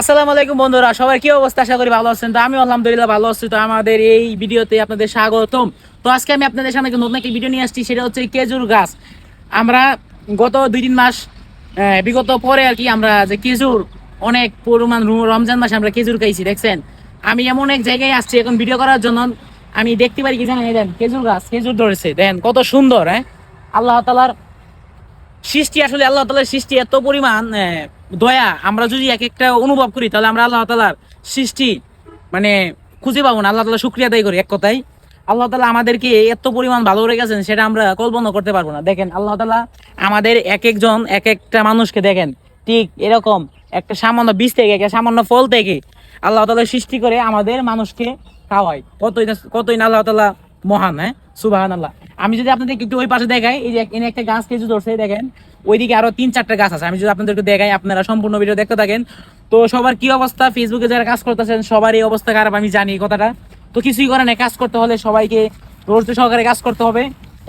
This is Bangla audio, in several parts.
আসসালামু আলাইকুম বন্ধুরা, সবাই কি অবস্থা? আশা করি ভালো আছেন। তো আমি আলহামদুলিল্লাহ ভালো আছি। তো আমাদের এই ভিডিওতে আপনাদের স্বাগতম। তো আজকে আমি আপনাদের সামনে নতুন একটি ভিডিও নিয়ে আসছি, সেটা হচ্ছে খেজুর গাছ। আমরা গত দুই তিন মাস বিগত পরে আর কি আমরা যে খেজুর, অনেক পরিমাণ রমজান মাসে আমরা কেজুর খাইছি, দেখছেন? আমি এমন এক জায়গায় আসছি এখন ভিডিও করার জন্য। আমি দেখতে পারি কি জানেন দেন, খেজুর গাছ কেজুর ধরেছে। দেন, কত সুন্দর হ্যাঁ? আল্লাহ তালার সৃষ্টি, আসলে আল্লাহ তালার সৃষ্টি এত পরিমাণ দয়া, আমরা যদি এক একটা অনুভব করি, তাহলে আমরা আল্লাহ তালার সৃষ্টি মানে খুঁজে পাবো না। আল্লাহ তালা শুক্রিয়া আদায় করি এক কথায়। আল্লাহ তালা আমাদেরকে এত পরিমাণ ভালো রেখেছেন, সেটা আমরা কল্পনা করতে পারব না। দেখেন, আল্লাহ তালা আমাদের এক একজন, এক একটা মানুষকে দেখেন, ঠিক এরকম একটা সামান্য বীজ থেকে, একটা সামান্য ফল থেকে আল্লাহ তালা সৃষ্টি করে আমাদের মানুষকে খাওয়ায়। কতই কতই না আল্লাহ তালা মহান হ্যাঁ? সুবাহান আল্লাহ আমি যদি আপনাদের একটু ওই পাশে দেখাই, এই যে এনে একটা গাছ কিছু ধরছে দেখেন, ওইদিকে আরও তিন চারটা গাছ আছে। আমি যদি আপনাদেরকে দেখাই, আপনারা সম্পূর্ণ ভিডিও দেখতে থাকেন। তো সবার কি অবস্থা? ফেসবুকে যারা কাজ করতেছেন সবার এই অবস্থা খারাপ, আমি জানি এই কথাটা। তো কিছুই করে না কাজ করতে হলে সবাইকে ধৈর্য সহকারে কাজ করতে হবে।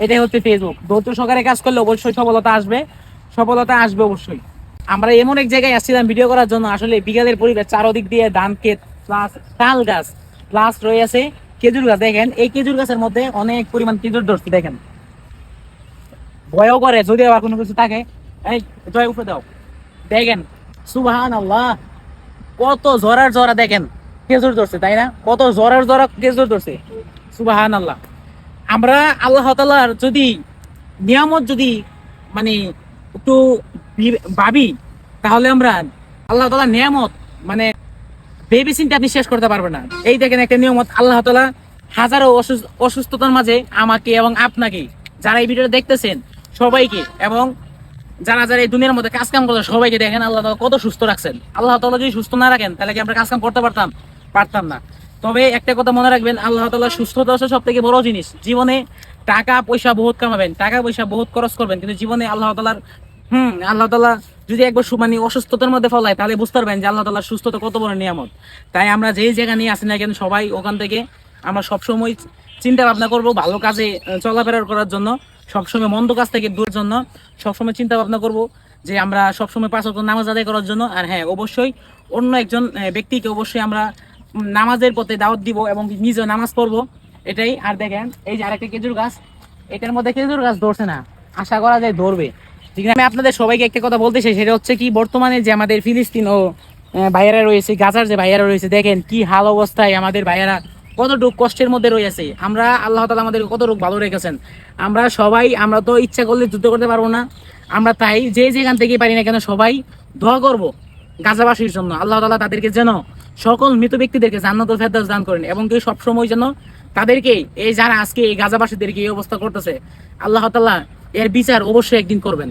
এটাই হচ্ছে ফেসবুক ধৈর্য সহকারে কাজ করলে অবশ্যই সফলতা আসবে। সফলতা আসবে অবশ্যই। আমরা এমন এক জায়গায় আসছিলাম ভিডিও করার জন্য, আসলে বিঘাদের পরিবেশ, চারোদিক দিয়ে ধান ক্ষেত, প্লাস তাল গাছ, প্লাস রয়েছে খেজুর গাছ দেখেন, এই খেজুর গাছের মধ্যে অনেক পরিমাণ খেজুর ধরছে, দেখেন। ভয়ও করে, যদি আবার কোনো কিছু থাকে, এই, জয় উপরে দাও। দেখেন সুবাহান আল্লাহ কত জরার জরা দেখেন, খেজুর ধরছে, তাই না? কত জরার জরা খেজুর ধরছে সুবাহান আল্লাহ আমরা আল্লাহ তালার যদি নিয়ামত যদি মানে একটু ভাবি, তাহলে আমরা আল্লাহ তালা নিয়ামত মানে ভেবে চিন্তে আপনি শেষ করতে পারবেন না। এই দেখেন একটা নিয়মত আল্লাহ তালা হাজারো অসুস্থতার মাঝে আমাকে এবং আপনাকে, যারা এই ভিডিওটা দেখতেছেন, সবাইকে এবং যারা যারা এই দুনিয়ার মধ্যে কাজ কাম করছে সবাইকে দেখেন আল্লাহ তালা কত সুস্থ রাখছেন। আল্লাহ তালা যদি সুস্থ না রাখেন, তাহলে কি আমরা কাজ কাম করতে পারতাম? পারতাম না। তবে একটা কথা মনে রাখবেন, আল্লাহ তালা সুস্থতা হচ্ছে সব থেকে বড় জিনিস। জীবনে টাকা পয়সা বহুত কামাবেন টাকা পয়সা বহুত খরচ করবেন, কিন্তু জীবনে আল্লাহ তালার হুম, আল্লাহ তালা যদি একবার সু- মানে অসুস্থতার মধ্যে ফলায়, তাহলে বুঝতে পারবেন যে আল্লাহ তালার সুস্থতা কত বড় নিয়ামত। তাই আমরা যেই জায়গা নিয়ে আসি না কেন, সবাই ওখান থেকে আমরা সবসময় চিন্তা ভাবনা করব ভালো কাজে চলাফেরা করার জন্য, সবসময় মন্দ কাজ থেকে দূরের জন্য, সবসময় চিন্তা ভাবনা করব যে আমরা সবসময় পাঁচ ওয়াক্ত নামাজ আদায় করার জন্য, আর হ্যাঁ অবশ্যই অন্য একজন ব্যক্তিকে অবশ্যই আমরা নামাজের পথে দাওয়াত দিব এবং নিজেও নামাজ পড়ব। এটাই, আর দেখেন, এই যে আরেকটা খেজুর গাছ, এটার মধ্যে খেজুর গাছ ধরছে না, আশা করা যায় ধরবে। ঠিক আছে আমি আপনাদের সবাইকে একটা কথা বলতে চাই, সেটা হচ্ছে কি, বর্তমানে যে আমাদের ফিলিস্তিন ও ভাইয়েরা রয়েছে, গাজার যে ভাইয়েরা রয়েছে, দেখেন কি হাল অবস্থায় আমাদের ভাইয়েরা, কতটুকু কষ্টের মধ্যে রয়েছে। আমরা আল্লাহ তালা আমাদের কতটুকু ভালো রেখেছেন। আমরা সবাই, আমরা তো ইচ্ছা করলে যুদ্ধ করতে পারব না। আমরা তাই যে যেখান থেকে পারি না কেন সবাই দোয়া করব গাজাবাসীর জন্য। আল্লাহ তালা তাদেরকে যেন সকল মৃত ব্যক্তিদেরকে জান্নাতুল ফেরদাউস দান করেন এবং কি সবসময় যেন তাদেরকে, এই যারা আজকে এই গাজাবাসীদেরকে এই অবস্থা করতেছে, আল্লাহ তাআলা এর বিচার অবশ্যই একদিন করবেন।